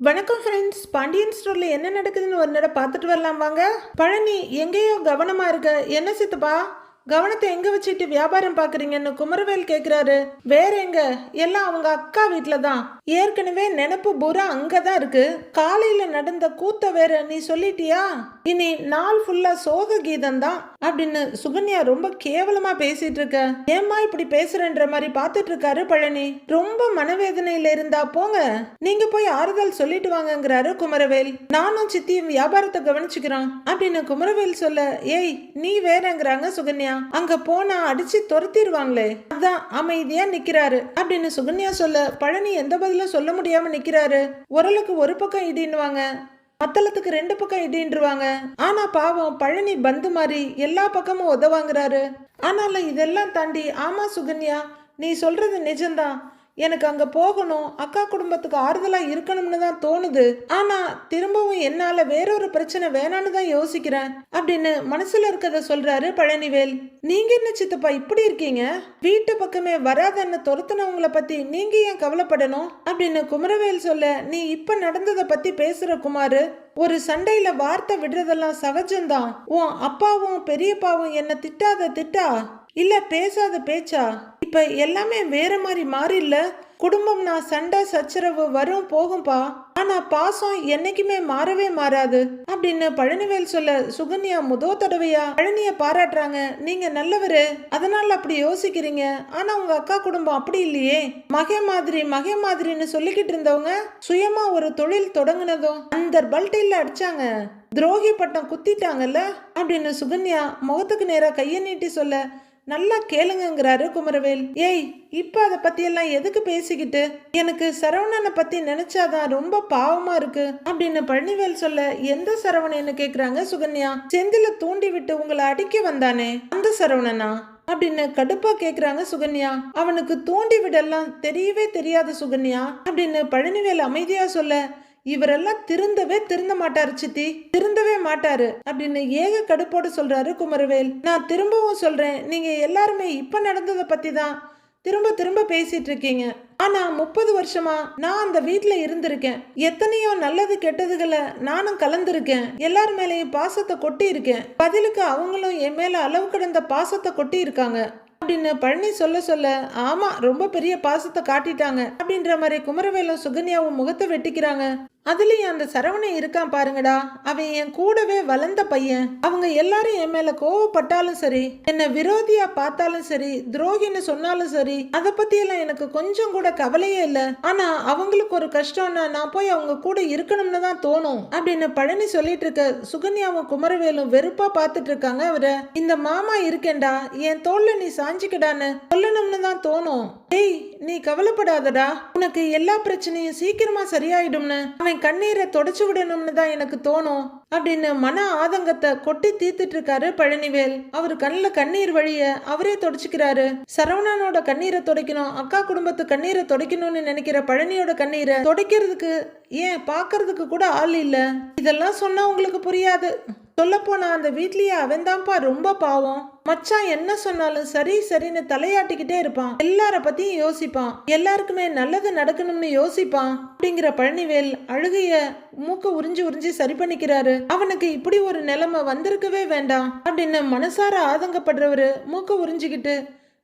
வணக்கம் ஃப்ரெண்ட்ஸ் பாண்டியன் ஸ்டோர்ல என்ன நடக்குதுன்னு ஒரு நேரம் பார்த்துட்டு வரலாம் வாங்க. பழனி எங்கேயோ கவனமா இருக்க. என்ன சித்தப்பா? கவனத்தை எங்க வச்சுட்டு வியாபாரம் பாக்குறீங்கன்னு குமரவேல் கேக்குறாரு. வேற எங்க? எல்லாம் அவங்க அக்கா வீட்டில் தான். ஏற்கனவே நினப்பு பூரா அங்கதான் இருக்கு. காலையில நடந்த கூத்த வேற நீ சொல்லிட்டியா? இனி நாள் ஃபுல்லா சோக கீதம் தான் அப்படின்னு சுகன்யா ரொம்ப கேவலமா பேசிட்டு இருக்க. ஏம்மா இப்படி பேசுறன்ற மாதிரி பார்த்துட்டு இருக்காரு பழனி. ரொம்ப மனவேதனையில இருந்தா போங்க. நீங்க போய் ஆறுதல் சொல்லிட்டு வாங்கங்கிறாரு குமரவேல். நானும் சித்தியும் வியாபாரத்தை கவனிச்சுக்கிறோம் அப்படின்னு குமரவேல் சொல்ல ஏய் நீ வேறங்கிறாங்க சுகன்யா. அங்க போனா அடிச்சு துரத்திடுவாங்களே. அதான் அமைதியா நிக்கிறாரு. அப்படின்னு சுகன்யா சொல்ல பழனி எந்த பதிலும் சொல்ல முடியாம நிக்கிறாரு. உரலுக்கு ஒரு பக்கம் இடின்னுவாங்க. மத்தளத்துக்கு ரெண்டு பக்கம் இடின்றுவாங்க. ஆனா பாவம் பழனி பந்து மாதிரி எல்லா பக்கமும் உதவாங்கிறாரு ஆனாலும் இதெல்லாம் தாண்டி ஆமா சுகன்யா நீ சொல்றது நிஜம்தான். எனக்கு அங்க போகணும். அக்கா குடும்பத்துக்கு ஆறுதலா இருக்கணும்னு தான் தோணுது. ஆனா திரும்பவும் என்னால வேறொரு பிரச்சனை வேணான்னு தான் யோசிக்கிறேன். அப்படின்னு மனசுல இருக்கத சொல்றாரு பழனிவேல். நீங்க என்ன சித்தப்பா இப்படி இருக்கீங்க? வீட்டு பக்கமே வராதன்னு துரத்துனவங்களை பத்தி நீங்க ஏன் கவலைப்படணும்? அப்படின்னு குமரவேல் சொல்ல நீ இப்ப நடந்ததை பத்தி பேசுற குமாரு. ஒரு சண்டையில வார்த்தை விடுறதெல்லாம் சகஜம்தான். உன் அப்பாவும் பெரியப்பாவும் என்ன திட்டாத திட்டா? இல்ல பேசாத பேச்சா? இப்போ எல்லாமே வேற மாதிரி மாறில்ல. குடும்பம்னா சண்டை சச்சரவு வரும் போகும்பா. ஆனா பாசம் என்னைக்குமே மாறவே மாறாது. அப்படின்னு பழனிவேல் சொல்ல சுகன்யா முதோ தடவையா? பழனிய பாராட்டுறாங்க. நீங்க நல்லவரு. அதனால அப்படி யோசிக்கிறீங்க. ஆனா உங்க அக்கா குடும்பம் அப்படி இல்லையே. மகே மாதிரி மகே மாதிரின்னு சொல்லிக்கிட்டு இருந்தவங்க சுயமா ஒரு தொழில் தொடங்கினதும் அந்த பல்ட்டில அடிச்சாங்க. துரோகி பட்டம் குத்திட்டாங்கல்ல? அப்படின்னு சுகன்யா முகத்துக்கு நேரா கையை நீட்டி சொல்ல நல்லா கேளுங்கங்கிறாரு குமரவேல். ஏய் இப்போ அதை பற்றியெல்லாம் எதுக்கு பேசிக்கிட்டு? எனக்கு சரவணனை பற்றி நினைச்சாதான் ரொம்ப பாவமாக இருக்கு. அப்படின்னு பழனிவேல் சொல்ல எந்த சரவணன்னு கேட்குறாங்க சுகன்யா? செந்தில தூண்டி விட்டு உங்களை அடிக்க வந்தானே அந்த சரவணனா? அப்படின்னு கடுப்பா கேக்குறாங்க சுகன்யா. அவனுக்கு தூண்டி விடலாம் தெரியவே தெரியாது சுகன்யா அப்படின்னு பழனிவேல் அமைதியா சொல்ல இவரெல்லாம் திருந்தவே திருந்த மாட்டாரு சித்தி. திருந்தவே மாட்டாரு அப்படின்னு ஏக கடுப்போடு சொல்றாரு குமரவேல். நான் திரும்பவும் சொல்றேன் நீங்க எல்லாருமே இப்ப நடந்ததை பத்தி தான் திரும்ப திரும்ப பேசிட்டு இருக்கீங்க ஆனா முப்பது வருஷமா நான் அந்த வீட்டுல இருந்திருக்கேன். எத்தனையோ நல்லது கெட்டதுகளை நானும் கலந்திருக்கேன். எல்லார் மேலேயும் பாசத்தை கொட்டி இருக்கேன் பதிலுக்கு அவங்களும் என் மேல அளவு கடந்த பாசத்தை கொட்டி இருக்காங்க அப்படின்னு பழனி சொல்ல சொல்ல ஆமா ரொம்ப பெரிய பாசத்தை காட்டிட்டாங்க அப்படின்ற மாதிரி குமரவேலும் சுகன்யாவும் முகத்தை வெட்டிக்கிறாங்க. அதுலயும் அந்த சரவணன் இருக்கான் பாருங்கடா. அவன் என் கூடவே வளர்ந்த பையன். அவங்க எல்லாரும் என் மேல கோவப்பட்டாலும் சரி என்ன விரோதியா பார்த்தாலும் சரி துரோகின்னு சொன்னாலும் சரி அதை பத்தி எல்லாம் எனக்கு கொஞ்சம் கூட கவலையே இல்ல. ஆனா அவங்களுக்கு ஒரு கஷ்டம்னா நான் போய் அவங்க கூட இருக்கணும்னு தான் தோணும். அப்படின்னு பழனி சொல்லிட்டு இருக்க சுகன்யாவும் குமரவேலும் வெறுப்பா பார்த்துட்டு இருக்காங்க அவரை. இந்த மாமா இருக்கேன்டா என் தோல்ல நீ சாஞ்சிக்கடான்னு சொல்லணும்னு தான் தோணும். டேய் நீ கவலைப்படாதடா. உனக்கு எல்லா பிரச்சனையும் சீக்கிரமா சரியாயிடும்னு. அவன் கண்ணீரை தொடச்சு விடணும்னு தான் எனக்கு தோணும் அப்படின்னு மன ஆதங்கத்தை கொட்டி தீர்த்துட்டு இருக்காரு பழனிவேல். அவர் கண்ணில் கண்ணீர் வழிய அவரே தொடச்சிக்கிறாரு. சரவணனோட கண்ணீரை துடைக்கணும் அக்கா குடும்பத்து கண்ணீரை துடைக்கணும்னு நினைக்கிற பழனியோட கண்ணீரை துடைக்கிறதுக்கு ஏன் பார்க்கறதுக்கு கூட ஆள் இல்லை? இதெல்லாம் சொன்னா உங்களுக்கு புரியாது. சொல்லப்போனா அந்த வீட்லயே அவன்தான்ப்பா ரொம்ப பாவம். மச்சான் என்ன சொன்னாலும் சரி சரின்னு தலையாட்டிக்கிட்டே இருப்பான். எல்லார பத்தியும் யோசிப்பான். எல்லாருக்குமே நல்லது நடக்கணும்னு யோசிப்பான். அப்படிங்கிற பழனிவேல் அழுகைய மூக்க உறிஞ்சி உறிஞ்சி சரி பண்ணிக்கிறாரு. அவனுக்கு இப்படி ஒரு நிலைமை வந்திருக்கவே வேண்டாம். அப்படின்னு மனசார ஆதங்கப்படுறவரு மூக்க உறிஞ்சிக்கிட்டு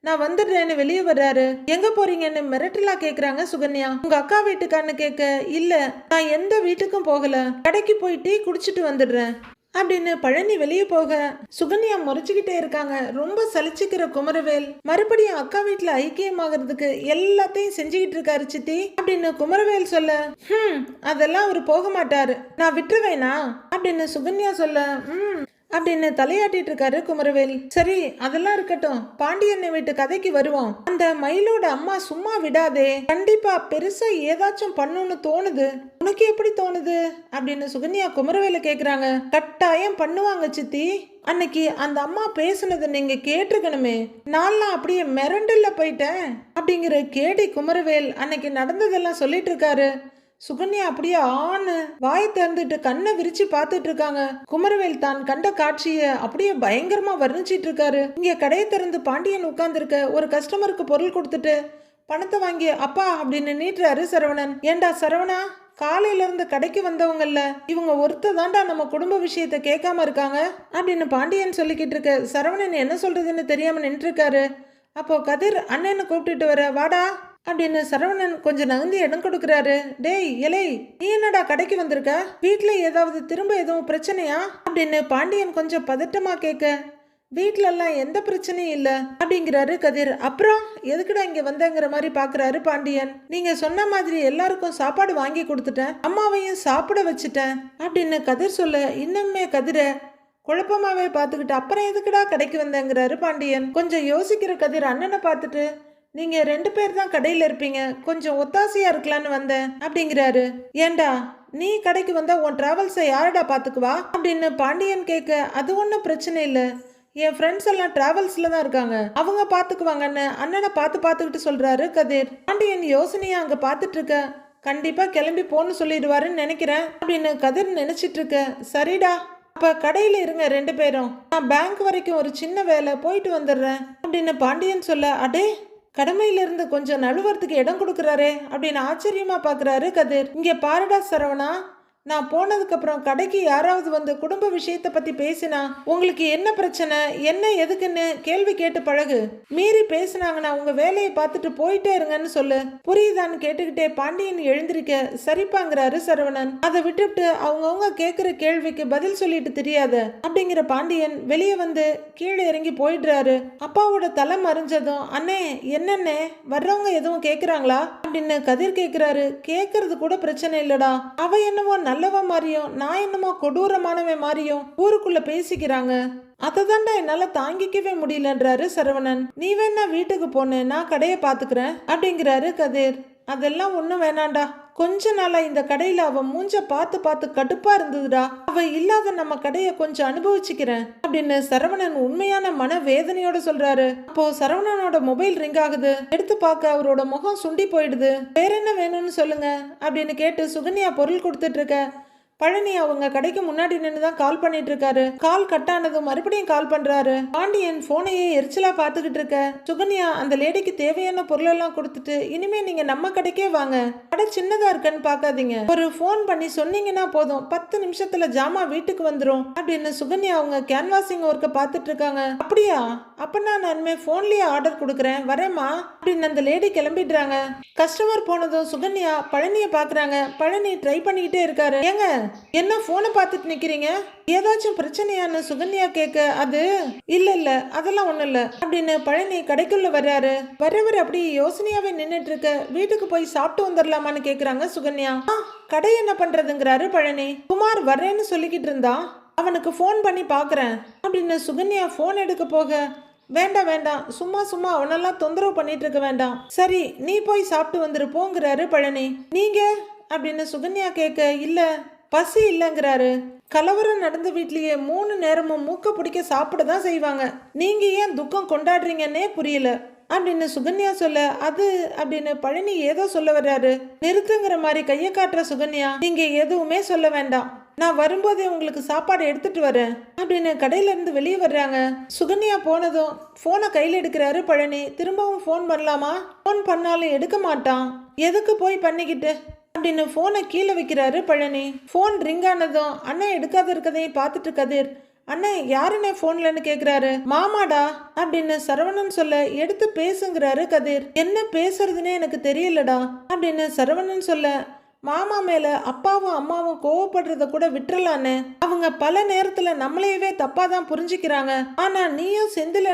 நான் வந்துடுறேன்னு வெளியே வர்றாரு. எங்க போறீங்கன்னு மிரட்டலா கேக்குறாங்க சுகன்யா. உங்க அக்கா வீட்டுக்கான்னு கேட்க இல்ல நான் எந்த வீட்டுக்கும் போகல. கடைக்கு போய் டீ குடிச்சிட்டு வந்துடுறேன். அப்படின்னு பழனி வெளியே போக சுகன்யா முறைச்சுக்கிட்டே இருக்காங்க. ரொம்ப சலிச்சுக்கிற குமரவேல். மறுபடியும் அக்கா வீட்டுல ஐக்கியமாகறதுக்கு எல்லாத்தையும் செஞ்சுக்கிட்டு இருக்காரு சித்தி அப்படின்னு குமரவேல் சொல்ல ஹம் அதெல்லாம் அவர் போக மாட்டாரு. நான் விட்டுருவேனா? அப்படின்னு சுகன்யா சொல்ல ம் அப்படின்னு தலையாட்டிட்டு இருக்காரு குமரவேல். சரி அதெல்லாம் இருக்கட்டும். பாண்டியனை வீட்டு கதைக்கு வருவோம். அந்த மயிலோட அம்மா சும்மா விடாதே. கண்டிப்பா பெருசா ஏதாச்சும் பண்ணுன்னு தோணுது. உனக்கு எப்படி தோணுது? அப்படின்னு சுகன்யா குமரவேல கேட்குறாங்க கட்டாயம் பண்ணுவாங்க சித்தி. அன்னைக்கு அந்த அம்மா பேசுனதை நீங்க கேட்டிருக்கணுமே. நான்லாம் அப்படியே மிரண்டல்ல போயிட்டேன் அப்படிங்கிற கேடி குமரவேல் அன்னைக்கு நடந்ததெல்லாம் சொல்லிட்டு இருக்காரு சுகன்யா அப்படியே ஆணு வாயை திறந்துட்டு கண்ணை விரிச்சு பார்த்துட்டு இருக்காங்க குமரவேல் தான் கண்ட காட்சியை அப்படியே பயங்கரமா வர்ணிச்சிட்டு இருக்காரு இங்க கடையை திறந்து பாண்டியன் உட்கார்ந்துருக்க ஒரு கஸ்டமருக்கு பொருள் கொடுத்துட்டு பணத்தை வாங்கி அப்பா அப்படின்னு நீட்டுறாரு சரவணன். ஏண்டா சரவணா? காலையிலேருந்து கடைக்கு வந்தவங்கல்ல இவங்க ஒருத்த தாண்டா நம்ம குடும்ப விஷயத்தை கேட்காம இருக்காங்க? அப்படின்னு பாண்டியன் சொல்லிக்கிட்டு இருக்க சரவணன் என்ன சொல்றதுன்னு தெரியாம நின்றுருக்காரு. அப்போது அப்போ கதிர் அண்ணனை கூப்பிட்டுட்டு வர வாடா அப்படின்னு சரவணன் கொஞ்சம் நகர்ந்து இடம் கொடுக்குறாரு. டேய் இலை நீ என்னடா கடைக்கு வந்திருக்க? வீட்டில் ஏதாவது திரும்ப எதுவும் பிரச்சனையா? அப்படின்னு பாண்டியன் கொஞ்சம் பதட்டமா கேட்க வீட்டிலலாம் எந்த பிரச்சனையும் இல்லை. அப்படிங்கிறாரு கதிர். அப்புறம் எதுக்குடா இங்கே வந்தங்கிற மாதிரி பார்க்குறாரு பாண்டியன். நீங்கள் சொன்ன மாதிரி எல்லாருக்கும் சாப்பாடு வாங்கி கொடுத்துட்டேன். அம்மாவையும் சாப்பிட வச்சுட்டேன். அப்படின்னு கதிர் சொல்ல இன்னுமே கதிரை குழப்பமாகவே பார்த்துக்கிட்டு அப்புறம் எதுக்குடா கடைக்கு வந்தேங்கிறாரு பாண்டியன். கொஞ்சம் யோசிக்கிற கதிர் அண்ணனை பார்த்துட்டு நீங்கள் ரெண்டு பேர் தான் கடையில் இருப்பீங்க. கொஞ்சம் ஒத்தாசையாக இருக்கலான்னு வந்தேன். அப்படிங்கிறாரு. ஏண்டா நீ கடைக்கு வந்தால் உன் ட்ராவல்ஸை யாரடா பார்த்துக்குவா? அப்படின்னு பாண்டியன் கேட்க அது ஒன்றும் பிரச்சனை இல்லை. என் ஃப்ரெண்ட்ஸ் எல்லாம் டிராவல்ஸ்ல தான் இருக்காங்க. அவங்க பாத்துக்குவாங்கன்னு அண்ணனை பார்த்து பார்த்துக்கிட்டு சொல்றாரு கதிர். பாண்டியன் யோசனையா அங்க பாத்துட்டு இருக்க. கண்டிப்பா கிளம்பி போன்னு சொல்லிடுவாருன்னு நினைக்கிறேன் அப்படின்னு கதிர் நினைச்சிட்டு இருக்க. சரிடா அப்ப கடையில இருங்க ரெண்டு பேரும். நான் பேங்க் வரைக்கும் ஒரு சின்ன வேலை போயிட்டு வந்துடுறேன் அப்படின்னு பாண்டியன் சொல்ல அடே கடமையில இருந்து கொஞ்சம் நழுவறதுக்கு இடம் கொடுக்குறாரு அப்படின்னு ஆச்சரியமா பாக்குறாரு கதிர். இங்க பாருடா சரவணா நான் போனதுக்கு அப்புறம் கடைக்கு யாராவது வந்து குடும்ப விஷயத்தை பத்தி பேசினா உங்களுக்கு என்ன பிரச்சனை என்ன எதுக்குன்னு கேள்வி கேட்டு பழகு. மீறி பேசினாங்கன்னா உங்க வேலையை பார்த்துட்டு போயிட்டே இருங்கன்னு சொல்லு. புரியுதான்னு கேட்டுக்கிட்டே பாண்டியன் எழுந்திருக்க சரிப்பாங்கிறாரு சரவணன். அதை விட்டுவிட்டு அவங்கவுங்க கேட்குற கேள்விக்கு பதில் சொல்லிட்டு தெரியாத அப்படிங்கிற பாண்டியன் வெளியே வந்து கீழே இறங்கி போயிடுறாரு. அப்பாவோட தலை மறைஞ்சதும் அண்ணே என்னென்ன வர்றவங்க எதுவும் கேட்குறாங்களா அப்படின்னு கதிர் கேட்குறாரு கேட்கறது கூட பிரச்சனை இல்லடா. அவ என்னவோ நல்லவ மாதிரியும் நான் என்னமோ கொடூரமானவன் மாதிரியும் ஊருக்குள்ள பேசிக்கிறாங்க. அதை தாண்டா என்னால தாங்கிக்கவே முடியலன்றாரு சரவணன். நீ வேணா வீட்டுக்கு போன நான் கடையை பாத்துக்கிறேன் அப்படிங்கிறாரு கதிர். அதெல்லாம் ஒன்றும் வேணாண்டா கொஞ்ச நாளா இந்த கடையில அவன் மூஞ்ச பார்த்து பார்த்து கடுப்பா இருந்ததுடா. அவ இல்லாத நம்ம கடைய கொஞ்சம் அனுபவிச்சுக்கிறேன் அப்படின்னு சரவணன் உண்மையான மன வேதனையோட சொல்றாரு. அப்போ சரவணனோட மொபைல் ரிங் ஆகுது. எடுத்து பார்க்க அவரோட முகம் சுண்டி போயிடுது. வேற என்ன வேணும்னு சொல்லுங்க அப்படின்னு கேட்டு சுகன்யா பொருள் கொடுத்துட்டு இருக்க பழனி அவங்க கடைக்கு முன்னாடி நின்று தான் கால் பண்ணிட்டு இருக்காரு கால் கட் ஆனதும் மறுபடியும் கால் பண்றாரு. பாண்டியன் போனையே எரிச்சலா பாத்துக்கிட்டு இருக்க. சுகன்யா அந்த லேடிக்கு தேவையான பொருள் எல்லாம் கொடுத்துட்டு இனிமே நீங்க நம்ம கடைக்கே வாங்க. கடை சின்னதா இருக்கன்னு பார்க்காதீங்க. ஒரு ஃபோன் பண்ணி சொன்னீங்கன்னா போதும். பத்து நிமிஷத்துல ஜாமா வீட்டுக்கு வந்துரும். அப்படின்னு சுகன்யா அவங்க கேன்வாசிங் ஒர்க்கை பார்த்துட்டு இருக்காங்க. அப்படியா? அப்பனா நான் இனிமேல் போன்லயே ஆர்டர் கொடுக்குறேன். வரேம்மா. அப்படின்னு அந்த லேடி கிளம்பிடுறாங்க. கஸ்டமர் போனதும் சுகன்யா பழனியை பாக்குறாங்க பழனி ட்ரை பண்ணிக்கிட்டே இருக்காரு. ஏங்க என்ன போனை பார்த்துட்டு நிக்கிறீங்க? ஏதாச்சும் பிரச்சனையான்னு சுகன்யா கேட்க அது இல்ல இல்ல அதெல்லாம் ஒண்ணும் இல்ல அப்படின்னு பழனி கடைக்குள்ள வர்றாரு. வர்றவர் அப்படி யோசனையாவே நின்னுட்டு இருக்க வீட்டுக்கு போய் சாப்பிட்டு வந்துடலாமான்னு கேக்குறாங்க சுகன்யா. "ஆ, கடை என்ன பண்றதுங்கிறாரு பழனி. குமார் வர்றேன்னு சொல்லிக்கிட்டு இருந்தான் அவனுக்கு ஃபோன் பண்ணி பார்க்குறேன் அப்படின்னு சுகன்யா ஃபோன் எடுக்க போக வேண்டாம் வேண்டாம் சும்மா சும்மா அவனெல்லாம் தொந்தரவு பண்ணிட்டு இருக்க வேண்டாம். சரி நீ போய் சாப்பிட்டு வந்துரு போங்கிறாரு பழனி. நீங்க? அப்படின்னு சுகன்யா கேட்க இல்லை. பசி இல்லைங்கிறாரு. கலவரம் நடந்த வீட்லயே மூணு நேரமும் மூக்க பிடிக்க சாப்பிட தான் செய்வாங்க. நீங்க ஏன் துக்கம் கொண்டாடுறீங்கன்னே புரியல. அப்படின்னு சுகன்யா சொல்ல அது அப்படின்னு பழனி ஏதோ சொல்ல வர்றாரு. நிறுத்துங்கிற மாதிரி கையை காட்டுற சுகன்யா நீங்க எதுவுமே சொல்ல வேண்டாம். நான் வரும்போதே உங்களுக்கு சாப்பாடு எடுத்துட்டு வரேன் அப்படின்னு கடையில இருந்து வெளியே வர்றாங்க. சுகன்யா போனதும் போனை கையில் எடுக்கிறாரு பழனி. திரும்பவும் ஃபோன் பண்ணலாமா? ஃபோன் பண்ணாலும் எடுக்க மாட்டான். எதுக்கு போய் பண்ணிக்கிட்டு? அப்படின்னு ஃபோனை கீழே வைக்கிறாரு பழனி. ஃபோன் ரிங் ஆனதும் அண்ணன் எடுக்காத இருக்கதையும் பார்த்துட்டு கதிர். அண்ணே யாருண்ணே ஃபோன்லன்னு கேட்குறாரு மாமாடா அப்படின்னு சரவணன் சொல்ல எடுத்து பேசுங்கிறாரு கதிர். என்ன பேசுறதுன்னே எனக்கு தெரியலடா அப்படின்னு சரவணன் சொல்ல மாமா மேல அப்பாவும் அம்மாவும் கோவப்படுறத கூட விட்டுறலான்னு அவங்க பல நேரத்துல நம்மளையவே தப்பா தான் புரிஞ்சுக்கிறாங்க. ஆனா நீயும் செந்தில்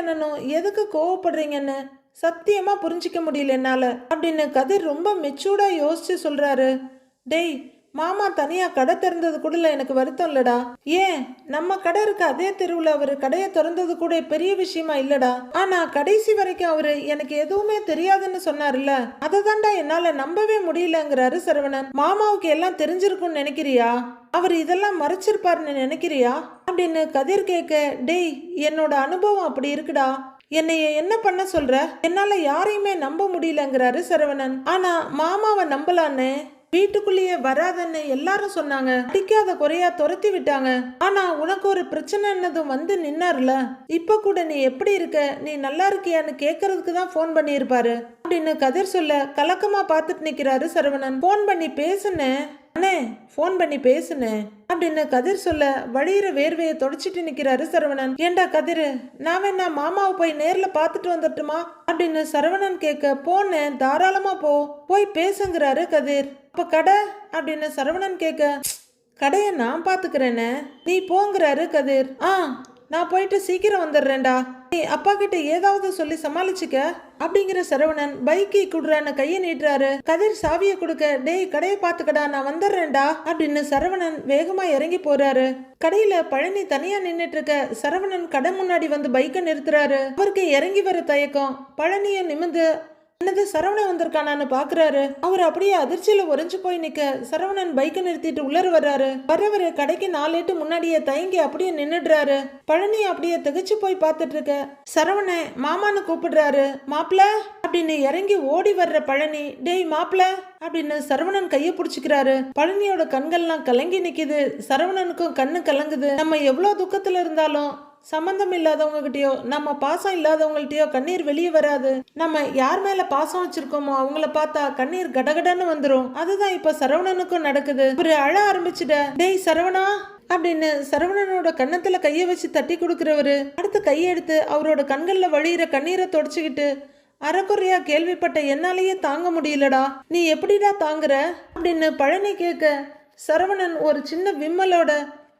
எதுக்கு கோவப்படுறீங்கன்னு? சத்தியமாக புரிஞ்சிக்க முடியல என்னால் அப்படின்னு கதிர் ரொம்ப மெச்சூர்டாக யோசிச்சு சொல்கிறாரு டேய் மாமா தனியாக கடை திறந்தது கூட எனக்கு வருத்தம் இல்லடா. ஏன்? நம்ம கடை இருக்க அதே தெருவில் அவர் கடையை திறந்தது கூட பெரிய விஷயமா இல்லடா. ஆனால் கடைசி வரைக்கும் அவர் எனக்கு எதுவுமே தெரியாதுன்னு சொன்னார்ல அதை தாண்டா என்னால் நம்பவே முடியலங்கிறாரு சரவணன். மாமாவுக்கு எல்லாம் தெரிஞ்சிருக்கும்னு நினைக்கிறியா? அவர் இதெல்லாம் மறைச்சிருப்பாருன்னு நினைக்கிறியா? அப்படின்னு கதிர் கேட்க டேய் என்னோட அனுபவம் அப்படி இருக்குடா. என்னைய என்ன பண்ண சொல்ற? என்னால யாரையுமே நம்ப முடியலங்கிறாரு சரவணன். ஆனா மாமாவை நம்பலான்னு வீட்டுக்குள்ளேயே வராதன்னு எல்லாரும் சொன்னாங்க. அடிக்காத குறையா துரத்தி விட்டாங்க. ஆனா உனக்கு ஒரு பிரச்சனைன்னதும் வந்து நின்னார்ல. இப்ப கூட நீ எப்படி இருக்க? நீ நல்லா இருக்கியான்னு கேக்குறதுக்கு தான் ஃபோன் பண்ணியிருப்பாரு. அப்படின்னு கதிர் சொல்ல கலக்கமா பார்த்துட்டு நிக்கிறாரு சரவணன். ஃபோன் பண்ணி பேசுனேன் அண்ணே ஃபோன் பண்ணி பேசுனேன் அப்படின்னு கதிர் சொல்ல வழியிற வேர்வையை தொடச்சிட்டு நிற்கிறாரு சரவணன். ஏண்டா கதிர் நான் வேணா மாமாவை போய் நேரில் பார்த்துட்டு வந்துட்டுமா அப்படின்னு சரவணன் கேட்க போனேன் தாராளமாக போ போய் பேசுங்கிறாரு கதிர். அப்போ கடை? அப்படின்னு சரவணன் கேட்க கடையை நான் பார்த்துக்கிறேனே நீ போங்கிறாரு கதிர். ஆ நான் போயிட்டு சீக்கிரம் வந்துடுறேன்டா. நீ அப்பா கிட்ட ஏதாவது சொல்லி சமாளிச்சுக்க. அப்படிங்கிற சரவணன் பைக்கை குடுறான்னு கையை நீட்டுறாரு. கதிர் சாவியை கொடுக்க டேய் கடையை பாத்துக்கடா நான் வந்துடுறேன்டா. அப்படின்னு சரவணன் வேகமா இறங்கி போறாரு. கடையில பழனி தனியா நின்னுட்டு இருக்க சரவணன் கடை முன்னாடி வந்து பைக்கை நிறுத்துறாரு. அவருக்கு இறங்கி வர தயக்கம். பழனியை நிமிந்து என்னது சரவணன் வந்திருக்கானான்னு பாக்குறாரு. அவர் அப்படியே அதிர்ச்சியில உறைஞ்சு போய் நிக்க. சரவணன் பைக்கை நிறுத்திட்டு உள்ளர வர்றாரு. வர்றவர் கடைக்கு நாலேட்டு முன்னாடியே தயங்கி அப்படியே நின்னுடுறாரு. பழனி அப்படியே திகச்சு போய் பார்த்துட்டு இருக்க. சரவணன் மாமான்னு கூப்பிடுறாரு. மாப்பிள அப்படின்னு இறங்கி ஓடி வர்ற பழனி டேய் மாப்பிள அப்படின்னு சரவணன் கையை பிடிச்சிக்கிறாரு. பழனியோட கண்கள்லாம் கலங்கி நிக்குது. சரவணனுக்கும் கண்ணு கலங்குது. நம்ம எவ்வளவு துக்கத்துல இருந்தாலும் சம்பந்தம் இல்லாதவங்க கிட்டயோ நம்ம பாசம் இல்லாதவங்கள்ட்டயோ கண்ணீர் வெளியே வராது. நம்ம யார் மேல பாசம் வச்சிருக்கோமோ அவங்கள பார்த்தா கண்ணீர் கடகடன்னு வந்துரும். அதுதான் இப்ப சரவணனுக்கும் நடக்குது. ஒரு அழ ஆரம்பிச்சுட டேய் சரவணா! அப்படின்னு சரவணனோட கன்னத்துல கையை வச்சு தட்டி கொடுக்கிறவரு. அடுத்து கையெடுத்து அவரோட கண்கள்ல வழியிற கண்ணீரை தொடச்சுக்கிட்டு அறக்குறையா கேள்விப்பட்ட என்னாலேயே தாங்க முடியலடா. நீ எப்படிடா தாங்குற? அப்படின்னு பழனி கேட்க சரவணன் ஒரு சின்ன விம்மலோட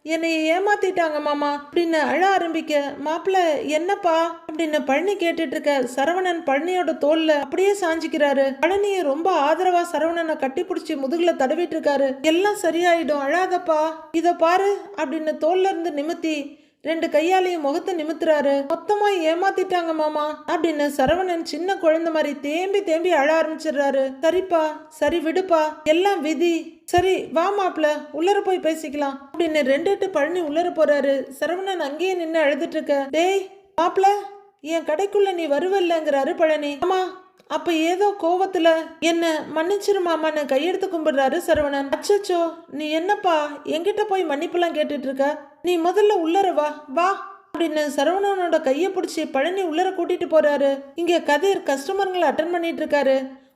என்னை ஏமாத்திட்டாங்க மாமா. அப்படின்னு அழ ஆரம்பிக்க மாப்பிள்ள என்னப்பா? அப்படின்னு பழனி கேட்டுட்டு இருக்க சரவணன் பழனியோட தோல்ல அப்படியே சாஞ்சிக்கிறாரு. பழனிய ரொம்ப ஆதரவா சரவணனை கட்டி பிடிச்சி முதுகுல தடவிட்டு இருக்காரு எல்லாம் சரியாயிடும் அழாதப்பா. இத பாரு அப்படின்னு தோல்ல இருந்து நிமித்தி ரெண்டு கையாலையும் முகத்தை நிமித்துறாரு. மொத்தமா ஏமாத்திட்டாங்க மாமா. அப்படின்னு சரவணன் சின்ன குழந்தை மாதிரி தேம்பி தேம்பி அழ ஆரம்பிச்சிடுறாரு. சரிப்பா சரி விடுப்பா. எல்லாம் விதி. சரி வா மாப்ள உள்ளர போய் பேசிக்கலாம். அப்படின்னு ரெண்டு எட்டு பழனி உள்ளர போறாரு. சரவணன் அங்கேயே நின்று அழுதுட்டு இருக்க டேய் மாப்ள என் கடைக்குள்ள நீ வருவல்லங்கிறாரு பழனி. ஆமா அப்ப ஏதோ கோவத்துல என்ன மன்னிச்சிரு மாமான்னு கையெடுத்து கும்பிடுறாரு சரவணன். அச்சச்சோ நீ என்னப்பா என்கிட்ட போய் மன்னிப்புலாம் கேட்டுட்டு இருக்க நீ முதல்ல உள்ளர வா வா. அப்படின்னு சரவணனோட கையை பிடிச்சி பழனி உள்ளர கூட்டிட்டு போறாரு. இங்க கதிர் கஸ்டமருங்களை அட்டன் பண்ணிட்டு இருக்காரு.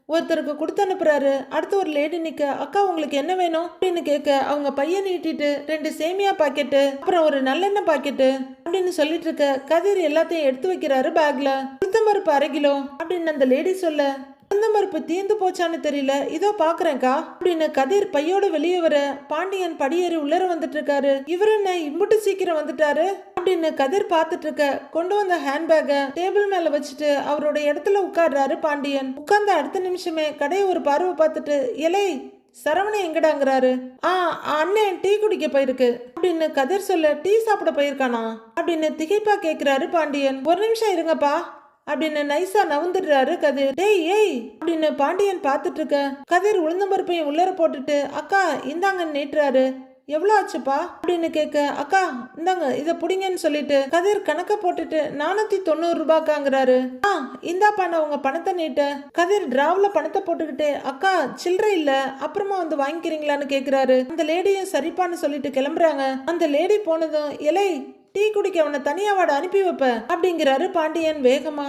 ஒருத்தருக்கு கொடுத்து அனுப்புறாரு. அடுத்து ஒரு லேடி நிக்க அக்கா உங்களுக்கு என்ன வேணும்? அப்படின்னு கேட்க அவங்க பையன் நீட்டிட்டு ரெண்டு சேமியா பாக்கெட்டு அப்புறம் ஒரு நல்லெண்ணெய் பாக்கெட்டு அப்படின்னு சொல்லிட்டு இருக்க கதிர் எல்லாத்தையும் எடுத்து வைக்கிறாரு பேக்ல உளுத்தம்பருப்பு அரை கிலோ அப்படின்னு அந்த லேடி சொல்ல. உளுந்தம்பருப்பு தீந்து போச்சான்னு தெரியல. இதோ பாக்குறேன்க்கா. அப்படின்னு கதிர் பையோட வெளியே வர பாண்டியன் படியேறி உள்ளர வந்துட்டு இருக்காரு இவரு என்ன இம்புட்டு சீக்கிரம் வந்துட்டாரு? அப்படின்னு கதிர் பார்த்துட்டு இருக்க கொண்டு வந்த ஹேண்ட்பேக்கை டேபிள் மேல வச்சுட்டு அவரோட இடத்துல உட்கார்றாரு பாண்டியன். உட்கார்ந்த அடுத்த நிமிஷமே கடையை ஒரு பார்வை பார்த்துட்டு இலை சரவணன் எங்கடாங்கிறாரு? ஆ அண்ணன் டீ குடிக்க போயிருக்கு. அப்படின்னு கதிர் சொல்ல டீ சாப்பிட போயிருக்கானா? அப்படின்னு திகைப்பா கேக்குறாரு பாண்டியன். ஒரு நிமிஷம் இருங்கப்பா. அப்படின்னு நைஸா நவுந்துடுறாரு கதிர். டேய் ஏய் அப்படின்னு பாண்டியன் பார்த்துட்டு இருக்க கதிர் உளுந்தம்பருப்பையும் உள்ளர போட்டுட்டு அக்கா இந்தாங்க நீட்டுறாரு. எவ்வளோ ஆச்சுப்பா? அப்படின்னு கேட்க அக்கா இந்தாங்க இதை புடிங்கன்னு சொல்லிட்டு. கதிர் கணக்க போட்டுட்டு நானூத்தி தொண்ணூறு ரூபாய்க்காங்கிறாரு. ஆ இந்தாப்பா நான் உங்க பணத்தை நீட்ட. கதிர் டிராவில் பணத்தை போட்டுக்கிட்டு அக்கா சில்லறை இல்ல அப்புறமா வந்து வாங்கிக்கிறீங்களான்னு கேட்குறாரு அந்த லேடியும் சரிப்பான்னு சொல்லிட்டு கிளம்புறாங்க. அந்த லேடி போனதும் இலை டீ குடிக்க அவனை தனியா வாட அனுப்பி வைப்ப. அப்படிங்கிறாரு பாண்டியன் வேகமா.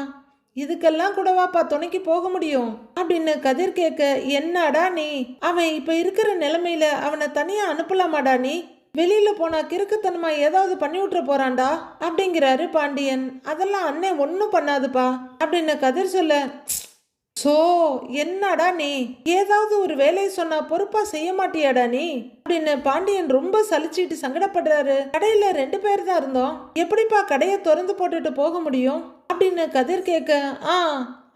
இதுக்கெல்லாம் கூடவாப்பா துணைக்கு போக முடியும்? அப்படின்னு கதிர் கேட்க என்னடா நீ? அவன் இப்ப இருக்கிற நிலைமையில அவனை தனியா அனுப்பலாமாடா நீ? வெளியில போனா கிறுக்குத்தனமா ஏதாவது பண்ணி விட்டுற போறான்டா? அப்படிங்கிறாரு பாண்டியன். அதெல்லாம் அண்ணன் ஒன்றும் பண்ணாதுப்பா. அப்படின்னு கதிர் சொல்ல சோ என்னடா நீ? ஏதாவது ஒரு வேலையை சொன்னா பொறுப்பா செய்ய மாட்டியாடா நீ? அப்படின்னு பாண்டியன் ரொம்ப சலிச்சிட்டு சங்கடப்படுறாரு. கடையில ரெண்டு பேர் தான் இருந்தோம். எப்படிப்பா கடையை திறந்து போட்டுட்டு போக முடியும்? அப்படின்னு கதிர் கேட்க ஆ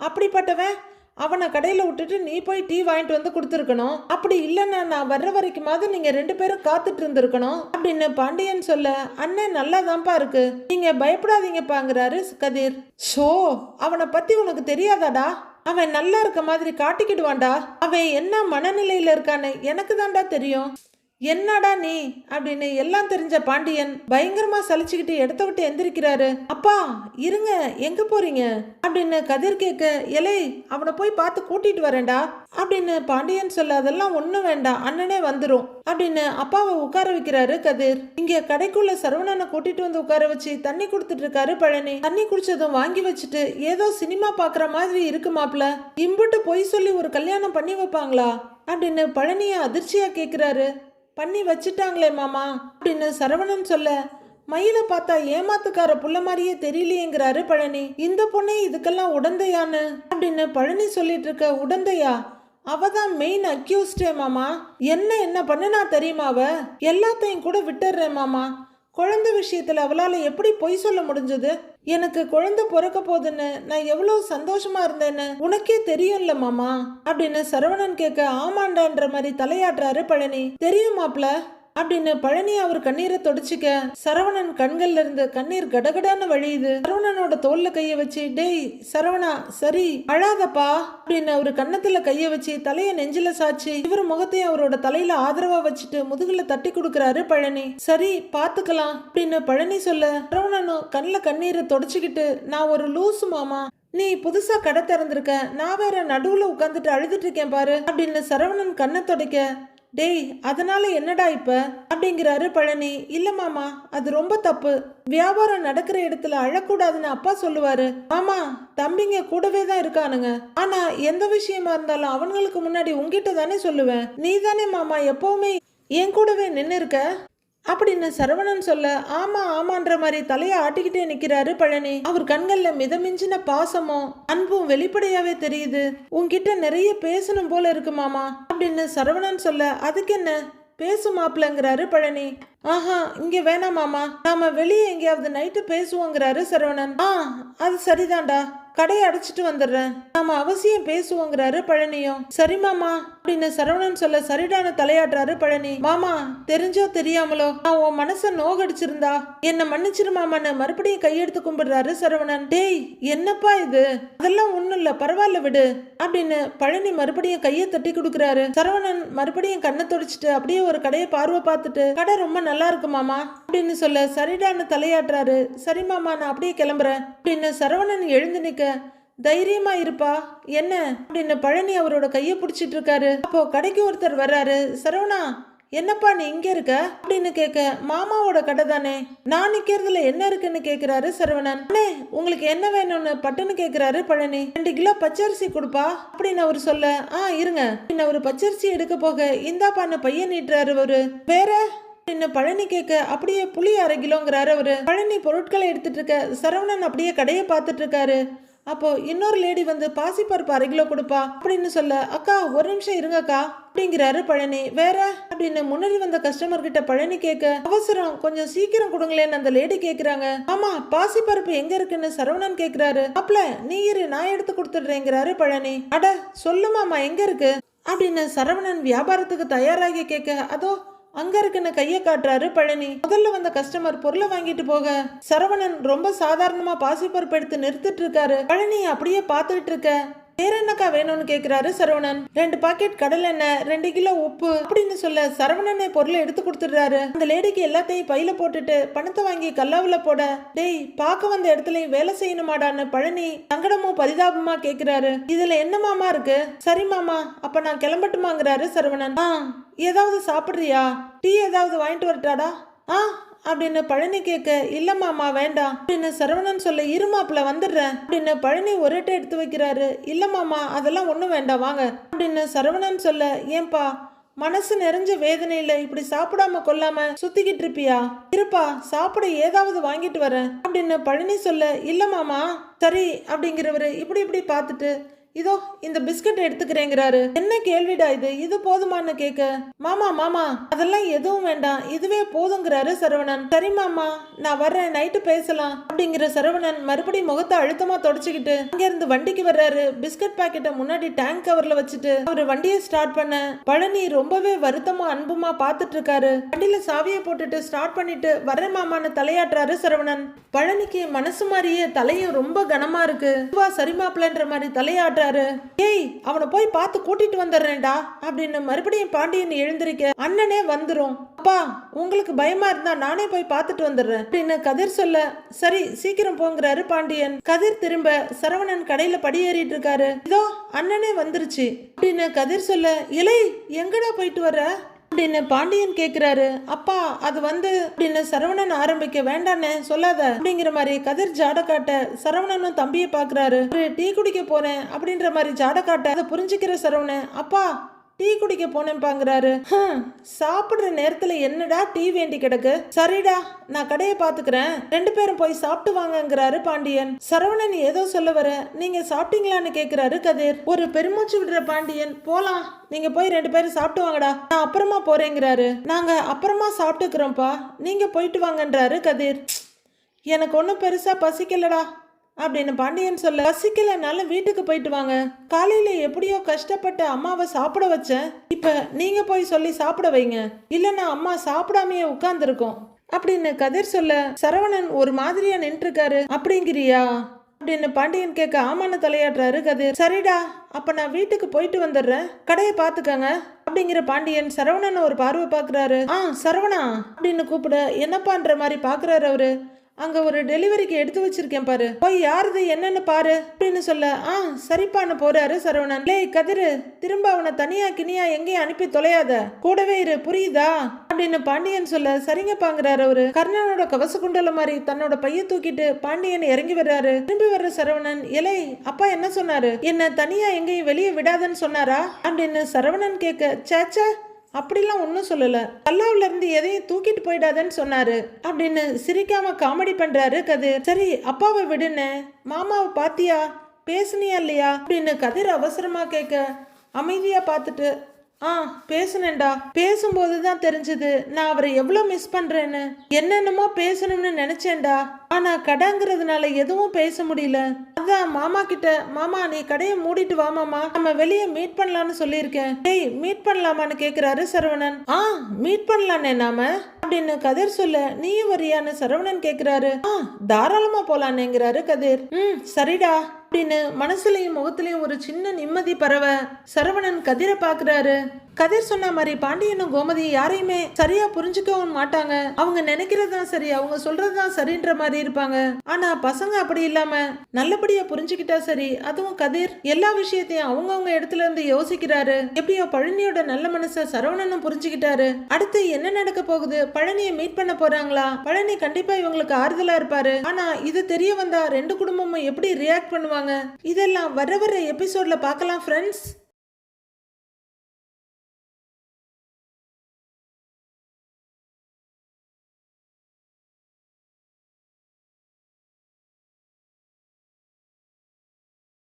அப்படிப்பட்டவன்? அவனை கடையில் விட்டுட்டு நீ போய் டீ வாங்கிட்டு வந்து கொடுத்துருக்கணும். அப்படி இல்லைன்னா நான் வர்ற வரைக்குமாவது நீங்க ரெண்டு பேரும் காத்துட்டு இருந்திருக்கணும். அப்படின்னு பாண்டியன் சொல்ல அண்ணன் நல்லா தான்ப்பா இருக்கு. நீங்க பயப்படாதீங்கப்பாங்கிறாரு கதிர். ஷோ அவனை பத்தி உனக்கு தெரியாதாடா? அவன் நல்லா இருக்க மாதிரி காட்டிக்கிடுவான்டா. அவன் என்ன மனநிலையில இருக்கான்னு எனக்கு தான்டா தெரியும். என்னடா நீ? அப்படின்னு எல்லாம் தெரிஞ்ச பாண்டியன் பயங்கரமா சலிச்சுக்கிட்டு இடத்த விட்டு எந்திரிக்கிறாரு. அப்பா இருங்க எங்க போறீங்க? அப்படின்னு கதிர் கேட்க எலை அவனை போய் பார்த்து கூட்டிட்டு வரேன்டா. அப்படின்னு பாண்டியன் சொல்ல அதெல்லாம் ஒண்ணும் வேண்டாம் அண்ணனே வந்துடும் அப்படின்னு அப்பாவை உட்கார வைக்கிறாரு கதிர். இங்க கடைக்குள்ள சரவணனை கூட்டிட்டு வந்து உட்கார வச்சு தண்ணி கொடுத்துட்டு இருக்காரு பழனி. தண்ணி குடிச்சதும் வாங்கி வச்சுட்டு ஏதோ சினிமா பாக்குற மாதிரி இருக்கு மாப்ள. இம்புட்டு பொய் சொல்லி ஒரு கல்யாணம் பண்ணி வைப்பாங்களா? அப்படின்னு பழனிய அதிர்ச்சியா கேக்குறாரு. பண்ணி வச்சிட்டாங்களே மாமா. அப்படின்னு சரவணன் சொல்ல மயிலை பார்த்தா ஏமாத்துக்கார புள்ள மாதிரியே தெரியலையேங்கிறாரு பழனி. இந்த பொண்ணே இதுக்கெல்லாம் உடந்தையான்னு அப்படின்னு பழனி சொல்லிட்டு இருக்க உடந்தையா? அவ தான் மெயின் அக்யூஸ்டே மாமா. என்ன என்ன பண்ணுனா தெரியுமா அவ? எல்லாத்தையும் கூட விட்டுடுறேன் மாமா. குழந்தை விஷயத்தில் அவளால் எப்படி பொய் சொல்ல முடிஞ்சது? எனக்கு குழந்தை பிறக்க போகுதுன்னு நான் எவ்வளோ சந்தோஷமா இருந்தேன்னு உனக்கே தெரியும்ல மாமா அப்படின்னு சரவணன் கேட்க ஆமாண்டான்ற மாதிரி தலையாட்டுறாரு பழனி. தெரியும் மாப்பிள்ள? அப்படின்னு பழனி அவர் கண்ணீரை தொடச்சிக்க சரவணன் கண்கள்ல இருந்து கண்ணீர் கடகடான்னு வழியுது. சரவணனோட தோல்ல கைய வச்சு டேய் சரவணா சரி அழாதப்பா அப்படின்னு அவரு கன்னத்துல கைய வச்சு தலைய நெஞ்சில சாச்சு இவர் முகத்தையும் அவரோட தலையில ஆதரவா வச்சுட்டு முதுகுல தட்டி கொடுக்கறாரு பழனி. சரி பாத்துக்கலாம் அப்படின்னு பழனி சொல்ல சரவணனும் கண்ணில் கண்ணீரை தொடச்சுக்கிட்டு நான் ஒரு லூசு மாமா நீ புதுசா கடை திறந்திருக்க நான் வேற நடுவுல உட்காந்துட்டு அழுதுட்டு இருக்கேன் பாரு அப்படின்னு சரவணன் கண்ணை துடைக்க டேய் அதனால என்னடா இப்ப? அப்படிங்கிறாரு பழனி. இல்ல மாமா அது ரொம்ப தப்பு. வியாபாரம் நடக்கிற இடத்துல அழக்கூடாதுன்னு அப்பா சொல்லுவாரு. மாமா தம்பிங்க கூடவே தான் இருக்கானுங்க. ஆனா எந்த விஷயமா இருந்தாலும் அவங்களுக்கு முன்னாடி உங்ககிட்ட தானே சொல்லுவேன். நீ தானே மாமா எப்பவுமே என் கூடவே நின்னு இருக்க அப்படின்னு சரவணன் சொல்ல ஆமா ஆமான்ற மாதிரி தலையை ஆட்டிக்கிட்டே நிக்கிறாரு பழனி. அவர் கண்கள்ல மிதமிஞ்சின பாசமும் அன்பும் வெளிப்படையாவே தெரியுது. உன்கிட்ட நிறைய பேசணும் போல இருக்கு மாமா அப்படின்னு சரவணன் சொல்ல அதுக்கு என்ன? பேசு மாப்பிளங்கிறாரு பழனி. ஆஹா இங்க வேணாம் மாமா. நாம வெளியே எங்கேயாவது நைட்டு பேசுவோங்கிறாரு சரவணன். ஆ அது சரிதான்டா. கடையை அடைச்சிட்டு வந்துடுறேன். நாம அவசியம் பேசுவோங்கிறாரு பழனியும். சரி மாமா. அப்படின்னு சரவணன் சொல்ல சரிடான தலையாடுறாரு பழனி. மாமா தெரிஞ்சோ தெரியாமலோ? நான் உன் மனச நோகடிச்சிருந்தா? என்ன மன்னிச்சிரு மாமான்னு மறுபடியும் கையெடுத்து கும்பிடுறாரு சரவணன். டேய் என்னப்பா இது? அதெல்லாம் ஒண்ணும் இல்ல பரவாயில்ல விடு அப்படின்னு பழனி மறுபடியும் கையை தட்டி கொடுக்குறாரு. சரவணன் மறுபடியும் கண்ணை தொடச்சிட்டு அப்படியே ஒரு கடையை பார்வை பார்த்துட்டு கடை ரொம்ப நல்லா இருக்கு மாமா அப்படின்னு சொல்ல சரிடான தலையாட்டுறாரு. சரி மாமா நான் அப்படியே கிளம்புறேன் அப்படின்னு சரவணன் எழுந்து நிக்க தைரியமா இருப்பா. என்ன? அப்படின்னு பழனி அவரோட கையை பிடிச்சிட்டு இருக்காரு. அப்போ கடைக்கு ஒருத்தர் வர்றாரு. சரவணா என்னப்பா நீ இங்க இருக்க? அப்படின்னு கேட்க மாமாவோட கடை தானே? நான் நிக்கிறதுல என்ன இருக்குன்னு கேக்குறாரு சரவணன். அண்ணே உங்களுக்கு என்ன வேணும்னு பட்டுன்னு கேக்குறாரு பழனி. ரெண்டு கிலோ பச்சரிசி கொடுப்பா அப்படின்னு அவர் சொல்ல ஆ இருங்க. அப்படின்னு அவர் பச்சரிசி எடுக்க போக இந்தாப்பான்னு பையன் நீட்டுறாரு அவரு. வேற? அப்படின்னு பழனி கேட்க அப்படியே புளி அரை கிலோங்கிறாரு அவரு. பழனி பொருட்களை எடுத்துட்டு இருக்க சரவணன் அப்படியே கடையை பார்த்துட்டு இருக்காரு. அப்போ இன்னொரு லேடி வந்து பாசிப்பருப்பு அரை கிலோ கொடுப்பா அப்படின்னு சொல்ல அக்கா ஒரு நிமிஷம் இருங்கக்கா அப்படிங்கிறாரு பழனி. வேற? அப்படின்னு முன்னாடி வந்த கஸ்டமர் கிட்ட பழனி கேட்க அவசரம் கொஞ்சம் சீக்கிரம் கொடுங்களேன்னு அந்த லேடி கேக்குறாங்க. ஆமா பாசிப்பருப்பு எங்க இருக்குன்னு சரவணன் கேக்குறாரு. அப்பல நீ இரு நான் எடுத்து கொடுத்துடுறேங்கிறாரு பழனி. அட சொல்லுமாமா எங்க இருக்கு? அப்படின்னு சரவணன் வியாபாரத்துக்கு தயாராகி கேட்க அதோ அங்க இருக்குன்னு கைய காட்டுறாரு பழனி? முதல்ல வந்த கஸ்டமர் பொருளை வாங்கிட்டு போக. சரவணன் ரொம்ப சாதாரணமா பாசிப்பருப்பு எடுத்து நிறுத்திட்டு இருக்காரு. பழனி அப்படியே பார்த்துட்டு இருக்க. வேற என்னக்கா வேணும்னு கேக்குறாரு சரவணன். ரெண்டு பாக்கெட் கடல் எண்ணெய் ரெண்டு கிலோ உப்பு அப்படின்னு சொல்ல சரவணனே பொருளை எடுத்து கொடுத்துடுறாரு. அந்த லேடிக்கு எல்லாத்தையும் பையில போட்டுட்டு பணத்தை வாங்கி கல்லாவுல போட டேய் பார்க்க வந்த இடத்துலயும் வேலை செய்யணுமாடான்னு பழனி சங்கடமும் பரிதாபமா கேக்குறாரு. இதுல என்ன மாமா இருக்கு? சரி மாமா அப்ப நான் கிளம்பட்டுமாங்கிறாரு சரவணன். ஆ ஏதாவது சாப்பிடுறியா? டீ ஏதாவது வாங்கிட்டு வரட்டாடா? ஆ அப்படின்னு பழனி கேட்க இல்ல மாமா வேண்டாம். அப்படின்னு சரவணன் சொல்ல இருமாப்புல வந்துடுறேன். அப்படின்னு பழனி ஒரேட்டை எடுத்து வைக்கிறாரு. இல்ல மாமா அதெல்லாம் ஒன்றும் வேண்டாம் வாங்க. அப்படின்னு சரவணன் சொல்ல ஏன்பா மனசு நிறைஞ்ச வேதனையில இப்படி சாப்பிடாம கொல்லாம சுத்திக்கிட்டு இருப்பியா? இருப்பா சாப்பிட ஏதாவது வாங்கிட்டு வரேன். அப்படின்னு பழனி சொல்ல இல்ல மாமா சரி. அப்படிங்கிறவரு இப்படி இப்படி பார்த்துட்டு இதோ இந்த பிஸ்கட் எடுத்துக்கிறேங்கிறாரு. என்ன கேள்விடா இது? இது போதுமான்னு கேட்க மாமா மாமா அதெல்லாம் எதுவும் வேண்டாம். இதுவே போதுங்கிறாரு சரவணன். சரி மாமா நான் வர்றேன். நைட்டு பேசலாம். அப்படிங்கிற சரவணன் மறுபடியும் முகத்தை அழுத்தமா தொடச்சுக்கிட்டு அங்க இருந்து வண்டிக்கு வர்றாரு. பிஸ்கட் பாக்கெட்டை முன்னாடி டேங்க் கவர்ல வச்சுட்டு அவரு வண்டியை ஸ்டார்ட் பண்ண. பழனி ரொம்பவே வருத்தமா அன்புமா பார்த்துட்டு இருக்காரு வண்டியில சாவியை போட்டுட்டு ஸ்டார்ட் பண்ணிட்டு வர்றேன் மாமான்னு தலையாட்டுறாரு சரவணன். பழனிக்கு மனசு மாதிரியே தலையும் ரொம்ப கனமா இருக்கு. வா சரி மாப்பிள்ளன்ற மாதிரி ஏய் அவனை போய் பார்த்து கூட்டிட்டு வந்துடுறேன்டா அப்படின்னு மறுபடியும் பாண்டியன் எழுந்திருக்க அண்ணனே வந்துரும். அப்பா உங்களுக்கு பயமா இருந்தா நானே போய் பார்த்துட்டு வந்துடுறேன் அப்படின்னு கதிர் சொல்ல சரி சீக்கிரம் போங்கிறாரு பாண்டியன். கதிர் திரும்ப சரவணன் கடையில படியேறிட்டு இருக்காரு. இதோ அண்ணனே வந்துருச்சு அப்படின்னு கதிர் சொல்ல இலை எங்கடா போயிட்டு வர்ற? அப்படின்னு பாண்டியன் கேட்கிறாரு அப்பா அது வந்து அப்படின்னு சரவணன் ஆரம்பிக்க வேண்டானே சொல்லாத அப்படிங்கிற மாதிரி கதிர் ஜாட காட்ட சரவணனும் தம்பியை பாக்குறாரு. டீ குடிக்க போறேன் அப்படின்ற மாதிரி ஜாட காட்ட அதை புரிஞ்சுக்கிற சரவணன் அப்பா டீ குடிக்க போனேன்பாங்கிறாரு. சாப்பிடுற நேரத்துல என்னடா டீ வேண்டி கிடக்கு? சரிடா நான் கடையை பாத்துக்கிறேன் ரெண்டு பேரும் போய் சாப்பிட்டு வாங்கங்கிறாரு பாண்டியன். சரவணன் ஏதோ சொல்ல வர நீங்க சாப்பிட்டீங்களான்னு கேக்குறாரு கதிர். ஒரு பெருமூச்சு விடுற பாண்டியன் போலாம் நீங்க போய் ரெண்டு பேரும் சாப்பிட்டு வாங்கடா. நான் அப்புறமா போறேங்கிறாரு. நாங்க அப்புறமா சாப்பிட்டுக்கிறோம்ப்பா. நீங்க போயிட்டு வாங்கன்றாரு கதிர். எனக்கு ஒன்றும் பெருசா பசிக்கலடா. அப்படின்னு பாண்டியன் சொல்ல பசிக்கலனாலும் வீட்டுக்கு போயிட்டு வாங்க. காலையில எப்படியோ கஷ்டப்பட்டு அம்மாவை சாப்பிட வச்சேன். இப்ப நீங்க போய் சொல்லி சாப்பிட வைங்க. இல்லைன்னா அம்மா சாப்பிடாமையே உட்கார்ந்துருக்கோம். அப்படின்னு கதிர் சொல்ல சரவணன் ஒரு மாதிரியா நின்றுருக்காரு. அப்படிங்கிறியா? அப்படின்னு பாண்டியன் கேட்க ஆமான தலையாடுறாரு கதிர். சரிடா அப்ப நான் வீட்டுக்கு போயிட்டு வந்துடுறேன். கடையை பாத்துக்கங்க அப்படிங்கிற பாண்டியன் சரவணன் ஒரு பார்வை பாக்குறாரு ஆ சரவணா. அப்படின்னு கூப்பிட என்னப்பான்ற மாதிரி பாக்குறாரு அவரு? அங்க ஒரு டெலிவரிக்கு எடுத்து வச்சிருக்கேன் பாரு. போய் யாருது என்னன்னு பாரு அப்படின்னு சொல்ல ஆ சரிப்பான்னு போறாரு சரவணன். லே கதிரு திரும்ப அவனை தனியா கினியா எங்கேயும் அனுப்பி தொலையாத. கூடவே இரு புரியுதா? அப்படின்னு பாண்டியன் சொல்ல சரிங்க பாங்குறாரு அவரு. கர்ணனோட கவச குண்டல மாதிரி தன்னோட பைய தூக்கிட்டு பாண்டியன் இறங்கி வர்றாரு. திரும்பி வர்ற சரவணன் இலை அப்பா என்ன சொன்னாரு? என்ன தனியா எங்கேயும் வெளியே விடாதன்னு சொன்னாரா? அப்படின்னு சரவணன் கேட்க சேச்சா அப்படிலாம் ஒன்றும் சொல்லலை. கல்லாவுல இருந்து எதையும் தூக்கிட்டு போயிடாதன்னு சொன்னாரு. அப்படின்னு சிரிக்காம காமெடி பண்றாரு கதிர். சரி அப்பாவை விடுன்னு. மாமாவை பாத்தியா? பேசுனியா இல்லையா? அப்படின்னு கதிர் அவசரமா கேட்க அமைதியா பார்த்துட்டு ஆ பேசுனேன்டா. பேசும்போது தான் தெரிஞ்சது நான் அவரை எவ்வளோ மிஸ் பண்ணுறேன்னு என்னென்னமோ பேசணும்னு நினச்சேன்டா. ஆனால் கடைங்கிறதுனால எதுவும் பேச முடியல. அதான் மாமா கிட்ட மாமா நீ கடையை மூடிட்டு வா மாமா. நம்ம வெளியே மீட் பண்ணலாம்னு சொல்லியிருக்கேன். டேய் மீட் பண்ணலாமான்னு கேட்குறாரு சரவணன். ஆ மீட் பண்ணலானே நாம? அப்படின்னு கதிர் சொல்ல நீயும் வரியான்னு சரவணன் கேட்குறாரு ஆ தாராளமாக போலானேங்கிறாரு கதிர். ம் சரிடா. அப்படின்னு மனசுலயும் முகத்துலையும் ஒரு சின்ன நிம்மதி பரவ சரவணன் கதிரை பாக்குறாரு கதிர் சொன்ன மாதிரி பாண்டியனும் கோமதி யாரையுமே சரியா புரிஞ்சுக்கவும் மாட்டாங்க. அவங்க நினைக்கிறது தான் சரி அவங்க சொல்றதுதான் சரின்ற மாதிரி இருப்பாங்க. ஆனா பசங்க அப்படி இல்லாம நல்லபடியா புரிஞ்சுக்கிட்டா சரி அதுவும் கதிர் எல்லா விஷயத்தையும் அவங்கவுங்க இடத்துல இருந்து யோசிக்கிறாரு. எப்படியோ பழனியோட நல்ல மனச சரவணனும் புரிஞ்சுக்கிட்டாரு. அடுத்து என்ன நடக்க போகுது? பழனியை மீட் பண்ண போறாங்களா? பழனி கண்டிப்பா இவங்களுக்கு ஆறுதலா இருப்பாரு. ஆனா இது தெரிய வந்தா ரெண்டு குடும்பமும் எப்படி ரியாக்ட் பண்ணுவாங்க? இதெல்லாம் வர வர எபிசோட்ல பார்க்கலாம் ஃப்ரெண்ட்ஸ்